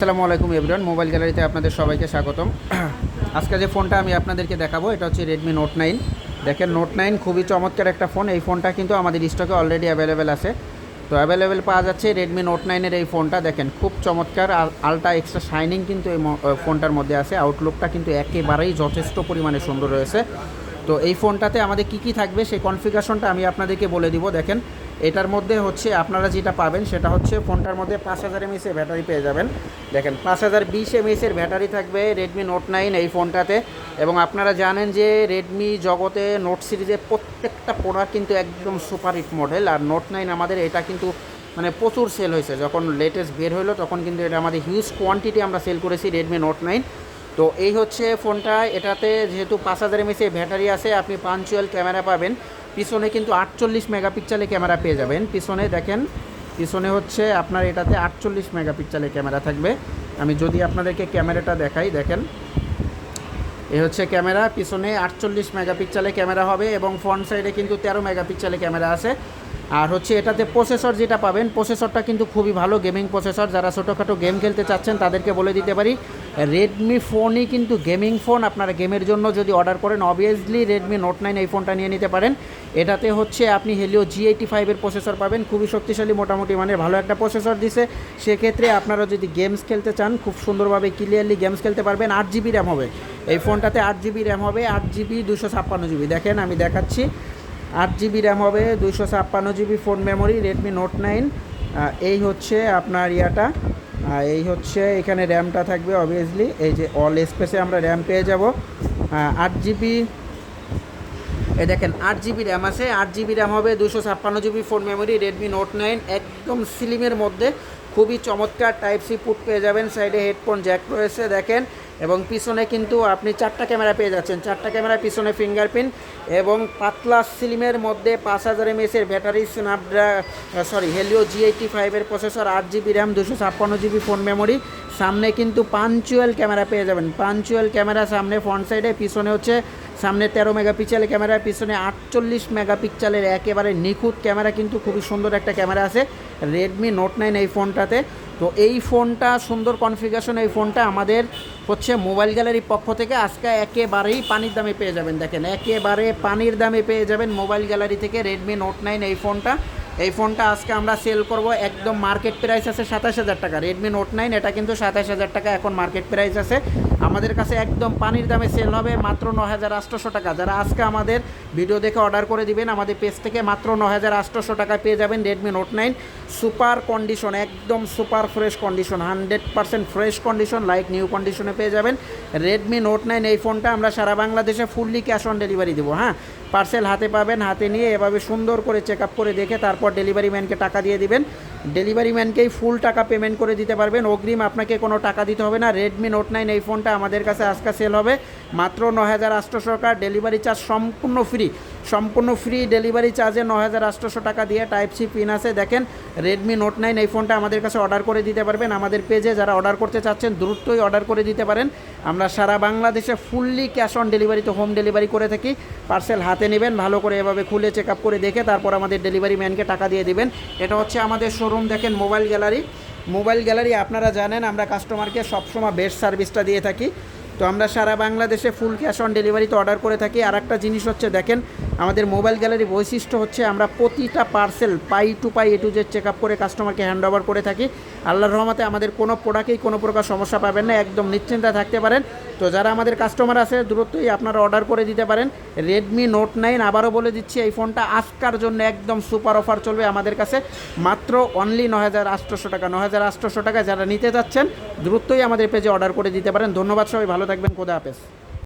আসসালামু আলাইকুম everyone, mobile গ্যালারিতে আপনাদের সবাইকে স্বাগতম। আজকে যে ফোনটা আমি আপনাদেরকে দেখাবো, এটা হচ্ছে রেডমি নোট নাইন দেখেন নোট নাইন খুবই চমৎকার একটা ফোন, এই ফোনটা কিন্তু আমাদের স্টকে অলরেডি অ্যাভেলেবেল আছে। তো অ্যাভেলেবেল পাওয়া যাচ্ছে রেডমি নোট নাইনের এই ফোনটা, দেখেন, খুব চমৎকার আর আলট্রা এক্সট্রা শাইনিং কিন্তু এই ফোনটার মধ্যে আছে। আউটলুকটা কিন্তু একেবারেই যথেষ্ট পরিমাণে সুন্দর রয়েছে। তো এই ফোনটাতে আমাদের কি কি থাকবে, সেই কনফিগারেশনটা আমি আপনাদেরকে বলে দিব। দেখেন এটার মধ্যে হচ্ছে আপনারা যেটা পাবেন সেটা হচ্ছে ফোনটার মধ্যে পাঁচ হাজার এমএসের ব্যাটারি পেয়ে যাবেন। দেখেন, পাঁচ হাজার বিশ এমএসের ব্যাটারি থাকবে রেডমি নোট নাইন এই ফোনটাতে এবং আপনারা জানেন যে রেডমি জগতে নোট সিরিজের প্রত্যেকটা প্রোডাক্ট কিন্তু একদম সুপার হিট মডেল আর নোট নাইন আমাদের এটা কিন্তু মানে প্রচুর সেল হয়েছে। যখন লেটেস্ট বের হলো তখন কিন্তু এটা আমাদের হিউজ কোয়ান্টিটি আমরা সেল করেছি রেডমি নোট নাইন তো এই হচ্ছে ফোনটা, এটাতে যেহেতু পাঁচ হাজার এমএসে ব্যাটারি আছে, আপনি পাঞ্চুয়াল ক্যামেরা পাবেন। পিছনে কিন্তু আটচল্লিশ মেগাপিক্সেলে ক্যামেরা পেয়ে যাবেন। পিছনে দেখেন, পিছনে হচ্ছে আপনার এটাতে আটচল্লিশ মেগাপিক্সেলের ক্যামেরা থাকবে। আমি যদি আপনাদেরকে ক্যামেরাটা দেখাই, দেখেন, এ হচ্ছে ক্যামেরা, পিছনে আটচল্লিশ মেগাপিক্সেলে ক্যামেরা হবে এবং ফ্রন্ট সাইডে কিন্তু তেরো মেগাপিক্সেলে ক্যামেরা আছে। আর হচ্ছে এটাতে প্রসেসর যেটা পাবেন প্রসেসরটা কিন্তু খুবই ভালো গেমিং প্রসেসর যারা ছোটোখাটো গেম খেলতে চাচ্ছেন, তাদেরকে বলে দিতে পারি রেডমি ফোনই কিন্তু গেমিং ফোন আপনারা গেমের জন্য যদি অর্ডার করেন অবভিয়াসলি রেডমি নোট নাইন এই ফোনটা নিয়ে নিতে পারেন। এটাতে হচ্ছে আপনি হেলিও জি এইটি ফাইভের প্রসেসর পাবেন। খুবই শক্তিশালী, মোটামুটি মানে ভালো একটা প্রসেসর দিছে। সেক্ষেত্রে আপনারা যদি গেমস খেলতে চান, খুব সুন্দরভাবে ক্লিয়ারলি গেমস খেলতে পারবেন। আট জিবি র্যাম হবে। এই ফোনটাতে আট জিবি র্যাম হবে। আট জিবি দুশো ছাপ্পান্ন জিবি দেখেন, আমি দেখাচ্ছি। আট জিবি র্যাম হবে দুশো ছাপ্পান্ন GB phone memory Redmi Note nine এই হচ্ছে আপনার ইয়াটা। এই হচ্ছে এখানে র্যামটা থাকবে অবভিয়াসলি এই যে অল স্পেসে আমরা র্যাম পেয়ে যাব। আট জিবি এই দেখেন, আট জিবি র্যাম আছে। আট জিবি র্যাম হবে দুশো ছাপ্পান্ন GB phone memory Redmi Note nine একদম স্লিমের মধ্যে। খুবই চমৎকার টাইপ সি পুট পেয়ে যাবেন। সাইডে হেডফোন জ্যাক রয়েছে, দেখেন। এবং পিছনে কিন্তু আপনি চারটা ক্যামেরা পেয়ে যাচ্ছেন। চারটা ক্যামেরা, পিছনে ফিঙ্গারপ্রিন্ট এবং পাতলা সিলিমের মধ্যে পাঁচ হাজার এমএসের ব্যাটারি স্ন্যাপড্রা সরি হেলিও জি এইটি ফাইভের প্রসেসর আট জিবি র্যাম দুশো ছাপ্পান্ন জিবি ফোন মেমোরি সামনে কিন্তু পাঞ্চুয়াল ক্যামেরা পেয়ে যাবেন। পাঞ্চুয়াল ক্যামেরা সামনে ফ্রন্ট সাইডে পিছনে হচ্ছে সামনে তেরো মেগাপিক্সেলের ক্যামেরা, পিছনে আটচল্লিশ মেগাপিক্সেলের একেবারে নিখুঁত ক্যামেরা কিন্তু খুবই সুন্দর একটা ক্যামেরা আছে রেডমি নোট নাইন এই ফোনটাতে। তো এই ফোনটা, সুন্দর কনফিগারেশন এই ফোনটা আমাদের হচ্ছে মোবাইল গ্যালারির পক্ষ থেকে আজকে একেবারেই পানির দামে পেয়ে যাবেন। দেখেন, একেবারে পানির দামে পেয়ে যাবেন মোবাইল গ্যালারি থেকে রেডমি নোট নাইন এই ফোনটা। এই ফোনটা আজকে আমরা সেল করব একদম মার্কেট প্রাইস আছে সাতাশ হাজার টাকা। রেডমি নোট নাইন এটা কিন্তু সাতাশ হাজার টাকা, এখন মার্কেট প্রাইস আছে। আমাদের কাছে একদম পানির দামে সেল হবে মাত্র ন হাজার আটশোশো টাকা। যারা আজকে আমাদের ভিডিও দেখে অর্ডার করে দিবেন, আমাদের পেজ থেকে মাত্র ন হাজার আটশোশো টাকা পেয়ে যাবেন Redmi Note nine super condition, একদম super fresh condition, hundred percent fresh condition, like new কন্ডিশনে পেয়ে যাবেন। রেডমি নোট নাইন এই ফোনটা আমরা সারা বাংলাদেশে ফুললি ক্যাশ অন ডেলিভারি দেবো হ্যাঁ? পার্সেল হাতে পাবেন, হাতে নিয়ে এভাবে সুন্দর করে চেক আপ করে দেখে তারপর ডেলিভারি ম্যানকে টাকা দিয়ে দিবেন। ডেলিভারি ম্যানকেই ফুল টাকা পেমেন্ট করে দিতে পারবেন। অগ্রিম আপনাকে কোনো টাকা দিতে হবে না। রেডমি নোট নাইন এই ফোনটা আমাদের কাছে আজকে সেল হবে। মাত্র ন হাজার আটশোশো টাকা। ডেলিভারি চার্জ সম্পূর্ণ ফ্রি সম্পূর্ণ ফ্রি ডেলিভারি চার্জে ন হাজার আটশোশো টাকা দিয়ে টাইপ সি পিন আছে। দেখেন রেডমি নোট নাইন এই ফোনটা আমাদের কাছে অর্ডার করে দিতে পারবেন। আমাদের পেজে যারা অর্ডার করতে চাচ্ছেন, দ্রুতই অর্ডার করে দিতে পারেন। আমরা সারা বাংলাদেশে ফুললি ক্যাশ অন ডেলিভারিতে হোম ডেলিভারি করে থাকি। পার্সেল হাতে নেবেন, ভালো করে এভাবে খুলে চেক আপ করে দেখে তারপর আমাদের ডেলিভারি ম্যানকে টাকা দিয়ে দেবেন। এটা হচ্ছে আমাদের শোরুম দেখেন মোবাইল গ্যালারি মোবাইল গ্যালারি আপনারা জানেন, আমরা কাস্টমারকে সবসময় বেস্ট সার্ভিসটা দিয়ে থাকি। তো আমরা সারা বাংলাদেশে ফুল ক্যাশ অন ডেলিভারিতে অর্ডার করে থাকি। আর একটা জিনিস হচ্ছে, দেখেন, আমাদের মোবাইল গ্যালারি বৈশিষ্ট্য হচ্ছে আমরা প্রতিটা পার্সেল পাই to pi A to Z check up করে কাস্টমারকে হ্যান্ড ওভার করে থাকি। আল্লাহর রহমতে আমাদের কোনো প্রোডাক্টেই কোনো প্রকার সমস্যা পাবেন না, একদম নিশ্চিন্তা থাকতে পারেন। তো যারা আমাদের কাস্টমার আছে, দ্রুতই আপনারা অর্ডার করে দিতে পারেন। রেডমি নোট নাইন আবারও বলে দিচ্ছি, এই ফোনটা আজকার জন্য একদম সুপার অফার চলবে আমাদের কাছে। মাত্র অনলি ন হাজার আটশোশো টাকা ন হাজার আটশোশো টাকা যারা নিতে যাচ্ছেন দ্রুতই আমাদের পেজে অর্ডার করে দিতে পারেন। ধন্যবাদ সবাই, ভালো থাকবেন খোদা হাফেজ।